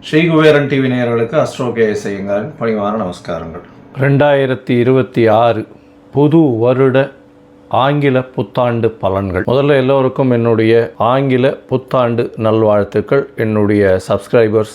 Sri Kuberan TV நேயர்களுக்கு astro K பணிவான நமஸ்காரங்கள். ரெண்டாயிரத்தி இருபத்தி ஆறு புது வருட ஆங்கில புத்தாண்டு பலன்கள். முதல்ல எல்லோருக்கும் என்னுடைய ஆங்கில புத்தாண்டு நல்வாழ்த்துக்கள். என்னுடைய சப்ஸ்கிரைபர்ஸ்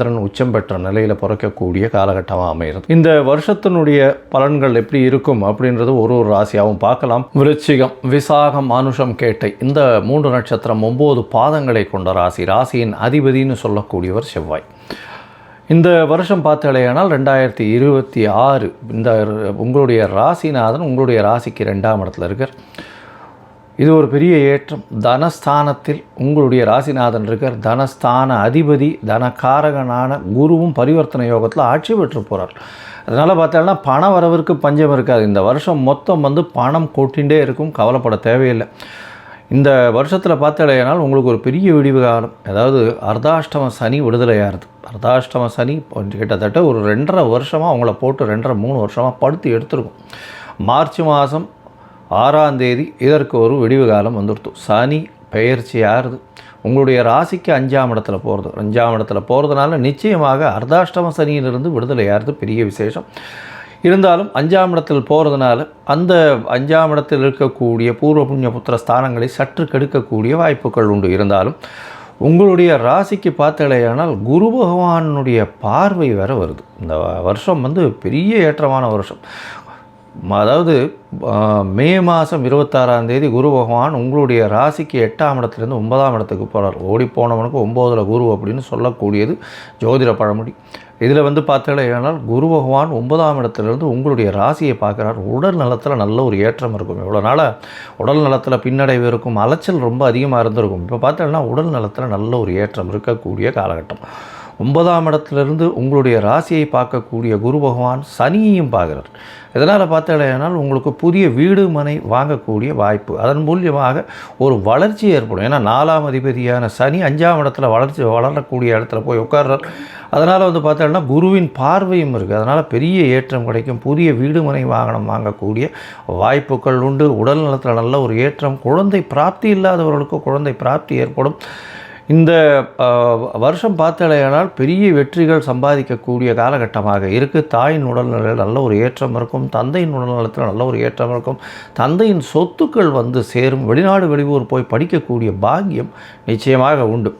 சந்திரன் உச்சம் பெற்ற நிலையில் பிறக்கக்கூடிய காலகட்டமாக அமைகிறது. இந்த வருஷத்தினுடைய பலன்கள் எப்படி இருக்கும் அப்படின்றது ஒரு ஒரு ராசியாகவும் பார்க்கலாம். விருச்சிகம் விசாகம் மானுஷம் கேட்டை இந்த மூன்று நட்சத்திரம் ஒம்பது பாதங்களை கொண்ட ராசி. ராசியின் அதிபதினு சொல்லக்கூடியவர் செவ்வாய். இந்த வருஷம் பார்த்தாலேயானால் ரெண்டாயிரத்தி இருபத்தி ஆறு இந்த உங்களுடைய ராசிநாதன் உங்களுடைய ராசிக்கு ரெண்டாம் இடத்துல இருக்கார். இது ஒரு பெரிய ஏற்றம். தனஸ்தானத்தில் உங்களுடைய ராசிநாதன் இருக்கார். தனஸ்தான அதிபதி தனக்காரகனான குருவும் பரிவர்த்தனை யோகத்தில் ஆட்சி பெற்று போகிறார் அதனால் பார்த்தோம்னா பண வரவிற்கு பஞ்சம் இருக்காது. இந்த வருஷம் மொத்தம் வந்து பணம் கொட்டின்றே இருக்கும். கவலைப்பட தேவையில்லை. இந்த வருஷத்தில் பார்த்தாலேனால் உங்களுக்கு ஒரு பெரிய விடிவு காலம். அதாவது அர்த்தாஷ்டம சனி விடுதலையாகிறது. அர்த்தாஷ்டம சனி கிட்டத்தட்ட ஒரு ரெண்டரை வருஷமாக அவங்கள போட்டு ரெண்டரை மூணு வருஷமாக படுத்து எடுத்துருக்கும். மார்ச் மாதம் ஆறாம் தேதி இதற்கு ஒரு விடிவு காலம் வந்துடுத்து. சனி பெயர்ச்சி ஆறுது உங்களுடைய ராசிக்கு அஞ்சாம் இடத்துல போகிறது அஞ்சாம் இடத்துல போகிறதுனால நிச்சயமாக அர்த்தாஷ்டம சனியிலிருந்து விடுதலையாகிறது பெரிய விசேஷம். இருந்தாலும் அஞ்சாம் இடத்தில் போகிறதுனால அந்த அஞ்சாம் இடத்தில் இருக்கக்கூடிய பூர்வ புண்ணிய புத்திர ஸ்தானங்களை சற்று கெடுக்கக்கூடிய வாய்ப்புகள் உண்டு. இருந்தாலும் உங்களுடைய ராசிக்கு பார்த்தலையானால் குரு பகவானுடைய பார்வை வேற வருது. இந்த வருஷம் வந்து பெரிய ஏற்றமான வருஷம். அதாவது மே மாதம் இருபத்தாறாம் தேதி குரு பகவான் உங்களுடைய ராசிக்கு எட்டாம் இடத்துலேருந்து ஒன்பதாம் இடத்துக்கு போகிறார் ஓடி போனவனுக்கு ஒம்போதில் குரு அப்படின்னு சொல்லக்கூடியது ஜோதிட பழமொழி. இதில் வந்து பார்த்தீங்கன்னா குரு பகவான் ஒன்பதாம் இடத்துலேருந்து உங்களுடைய ராசியை பார்க்குறார். உடல் நலத்தில் நல்ல ஒரு ஏற்றம் இருக்கும். இவ்வளோ நாளாக உடல் நலத்தில் பின்னடைவு இருக்கும். அலைச்சல் ரொம்ப அதிகமாக இருந்திருக்கும். இப்போ பார்த்தீங்கன்னா உடல் நலத்தில் நல்ல ஒரு ஏற்றம் இருக்கக்கூடிய காலகட்டம். ஒன்பதாம் இடத்துலேருந்து உங்களுடைய ராசியை பார்க்கக்கூடிய குரு பகவான் சனியையும் பார்க்குறார். இதனால் பார்த்தாலேனால் உங்களுக்கு புதிய வீடு மனை வாங்கக்கூடிய வாய்ப்பு. அதன் மூலியமாக ஒரு வளர்ச்சி ஏற்படும். ஏன்னா நாலாம் அதிபதியான சனி அஞ்சாம் இடத்துல வளர்ச்சி வளரக்கூடிய இடத்துல போய் உட்கார்றார். அதனால் வந்து பார்த்தோன்னா குருவின் பார்வையும் இருக்குது அதனால் பெரிய ஏற்றம் கிடைக்கும். புதிய வீடு மனை வாகனம் வாங்கக்கூடிய வாய்ப்புகள் உண்டு. உடல் நலத்தில் நல்ல ஒரு ஏற்றம். குழந்தை பிராப்தி இல்லாதவர்களுக்கு குழந்தை பிராப்தி ஏற்படும். இந்த வருஷம் பார்த்தாலேயானால் பெரிய வெற்றிகள் சம்பாதிக்கக்கூடிய காலகட்டமாக இருக்குது தாயின் உடல்நிலையில் நல்ல ஒரு ஏற்றம் இருக்கும். தந்தையின் உடல்நலத்தில் நல்ல ஒரு ஏற்றம் இருக்கும். தந்தையின் சொத்துக்கள் வந்து சேரும். வெளிநாடு வெளியூர் போய் படிக்கக்கூடிய பாக்கியம் நிச்சயமாக உண்டு.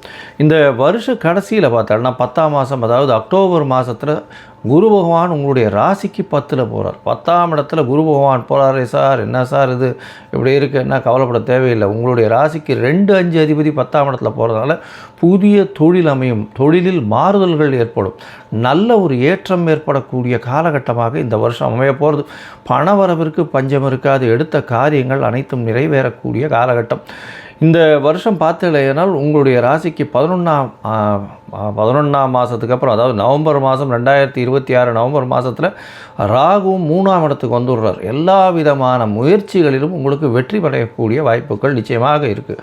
இந்த வருஷ கடைசியில் பார்த்தோன்னா பத்தாம் மாதம் அதாவது அக்டோபர் மாதத்தில் குரு பகவான் உங்களுடைய ராசிக்கு பத்தில் போகிறார் பத்தாம் இடத்துல குரு பகவான் போகிறாரே சார். என்ன சார் இது? இப்படி இருக்குது என்ன கவலைப்பட தேவையில்லை. உங்களுடைய ராசிக்கு ரெண்டு அஞ்சு அதிபதி பத்தாம் இடத்துல போகிறதுனால புதிய தொழில் அமையும். தொழிலில் மாறுதல்கள் ஏற்படும். நல்ல ஒரு ஏற்றம் ஏற்படக்கூடிய காலகட்டமாக இந்த வருஷம் அமைய போகிறது பண வரவிற்கு பஞ்சம் இருக்காது. எடுத்த காரியங்கள் அனைத்தும் நிறைவேறக்கூடிய காலகட்டம். இந்த வருஷம் பார்த்தலையானால் உங்களுடைய ராசிக்கு பதினொன்றாம் பதினொன்றாம் மாதத்துக்கு அப்புறம் அதாவது நவம்பர் மாதம் ரெண்டாயிரத்தி இருபத்தி ஆறு நவம்பர் மாதத்தில் ராகுவும் மூணாம் இடத்துக்கு வந்துடுறார். எல்லா விதமான முயற்சிகளிலும் உங்களுக்கு வெற்றி படையக்கூடிய வாய்ப்புகள் நிச்சயமாக இருக்குது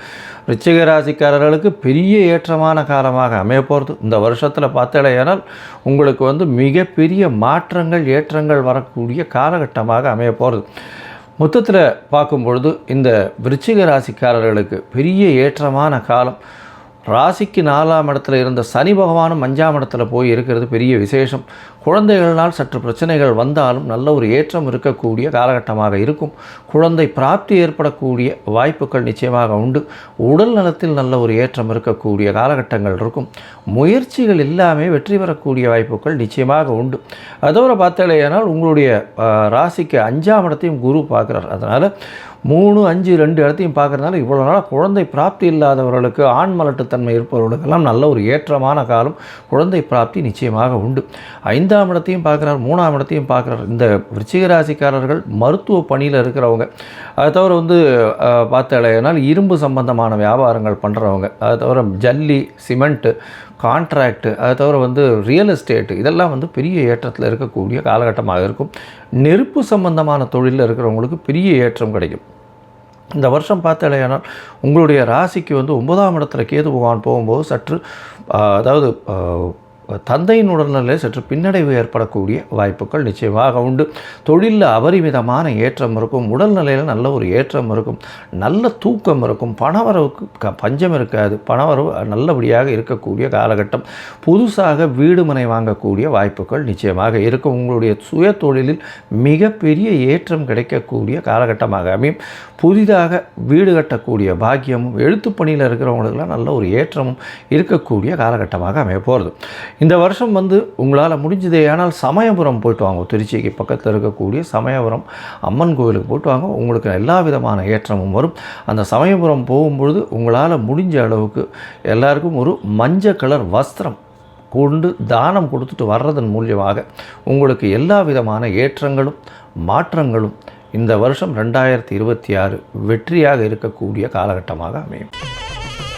ரிச்சிக ராசிக்காரர்களுக்கு பெரிய ஏற்றமான காலமாக அமைய போகிறது இந்த வருஷத்தில் பார்த்தலையானால் உங்களுக்கு வந்து மிகப்பெரிய மாற்றங்கள் ஏற்றங்கள் வரக்கூடிய காலகட்டமாக அமைய போகிறது மொத்தத்தில் பார்க்கும் பொழுது இந்த விருச்சிக ராசிக்காரர்களுக்கு பெரிய ஏற்றமான காலம். ராசிக்கு நாலாம் இடத்துல இருந்த சனி பகவானும் அஞ்சாம் இடத்துல போய் இருக்கிறது பெரிய விசேஷம். குழந்தைகள்னால் சற்று பிரச்சனைகள் வந்தாலும் நல்ல ஒரு ஏற்றம் இருக்கக்கூடிய காலகட்டமாக இருக்கும். குழந்தை பிராப்தி ஏற்படக்கூடிய வாய்ப்புகள் நிச்சயமாக உண்டு. உடல் நலத்தில் நல்ல ஒரு ஏற்றம் இருக்கக்கூடிய காலகட்டங்கள் இருக்கும். முயற்சிகள் எல்லாமே வெற்றி பெறக்கூடிய வாய்ப்புகள் நிச்சயமாக உண்டு. அதோட பார்த்தாலேயானால் உங்களுடைய ராசிக்கு அஞ்சாம் இடத்தையும் குரு பார்க்குறார். அதனால் மூணு அஞ்சு ரெண்டு இடத்தையும் பார்க்குறதுனால இவ்வளோ நாள் குழந்தை பிராப்தி இல்லாதவர்களுக்கு ஆண் மலட்டுத்தன்மை இருப்பவர்களுக்கெல்லாம் நல்ல ஒரு ஏற்றமான காலம் குழந்தை பிராப்தி நிச்சயமாக உண்டு. ஐந்தாம் இடத்தையும் பார்க்குறார் மூணாம் இடத்தையும் பார்க்குறார். இந்த விருச்சிக ராசிக்காரர்கள் மருத்துவ பணியில் இருக்கிறவங்க. அதை தவிர வந்து பார்த்த இடையினால் இரும்பு சம்பந்தமான வியாபாரங்கள் பண்ணுறவங்க அதை தவிர ஜல்லி சிமெண்ட்டு கான்ட்ராக்டு அதை தவிர வந்து ரியல் எஸ்டேட்டு இதெல்லாம் வந்து பெரிய ஏற்றத்தில் இருக்கக்கூடிய காலகட்டமாக இருக்கும். நெருப்பு சம்பந்தமான தொழிலில் இருக்கிறவங்களுக்கு பெரிய ஏற்றம் கிடைக்கும். இந்த வருஷம் பார்த்தாலேயானால் உங்களுடைய ராசிக்கு வந்து ஒன்பதாம் இடத்துல கேது பகவான் போகும்போது சற்று அதாவது தந்தையின் உடல்நிலை சற்று பின்னடைவு ஏற்படக்கூடிய வாய்ப்புகள் நிச்சயமாக உண்டு. தொழிலில் அபரிமிதமான ஏற்றம் இருக்கும் உடல்நிலையில் நல்ல ஒரு ஏற்றம் இருக்கும் நல்ல தூக்கம் இருக்கும் பணவரவுக்கு க பஞ்சம் இருக்காது பணவரவு நல்லபடியாக இருக்கக்கூடிய காலகட்டம் புதுசாக வீடு மனை வாங்கக்கூடிய வாய்ப்புகள் நிச்சயமாக இருக்கும். உங்களுடைய சுய தொழிலில் மிகப்பெரிய ஏற்றம் கிடைக்கக்கூடிய காலகட்டமாக அமையும். புதிதாக வீடு கட்டக்கூடிய பாக்கியமும் எழுத்துப்பணியில் இருக்கிறவங்களுக்கெல்லாம் நல்ல ஒரு ஏற்றமும் இருக்கக்கூடிய காலகட்டமாக அமைய போகிறது இந்த வருஷம் வந்து உங்களால் முடிஞ்சதே ஆனால் சமயபுரம் போயிட்டு வாங்க. திருச்சிக்கு பக்கத்தில் இருக்கக்கூடிய சமயபுரம் அம்மன் கோவிலுக்கு போயிட்டு வாங்க. உங்களுக்கு எல்லா விதமான ஏற்றமும் வரும். அந்த சமயபுரம் போகும்பொழுது உங்களால் முடிஞ்ச அளவுக்கு எல்லாருக்கும் ஒரு மஞ்சள் கலர் வஸ்திரம் கொண்டு தானம் கொடுத்துட்டு வர்றதன் மூலியமாக உங்களுக்கு எல்லா விதமான ஏற்றங்களும் மாற்றங்களும் இந்த வருஷம் ரெண்டாயிரத்தி இருபத்தி ஆறு வெற்றியாக இருக்கக்கூடிய காலகட்டமாக அமையும்.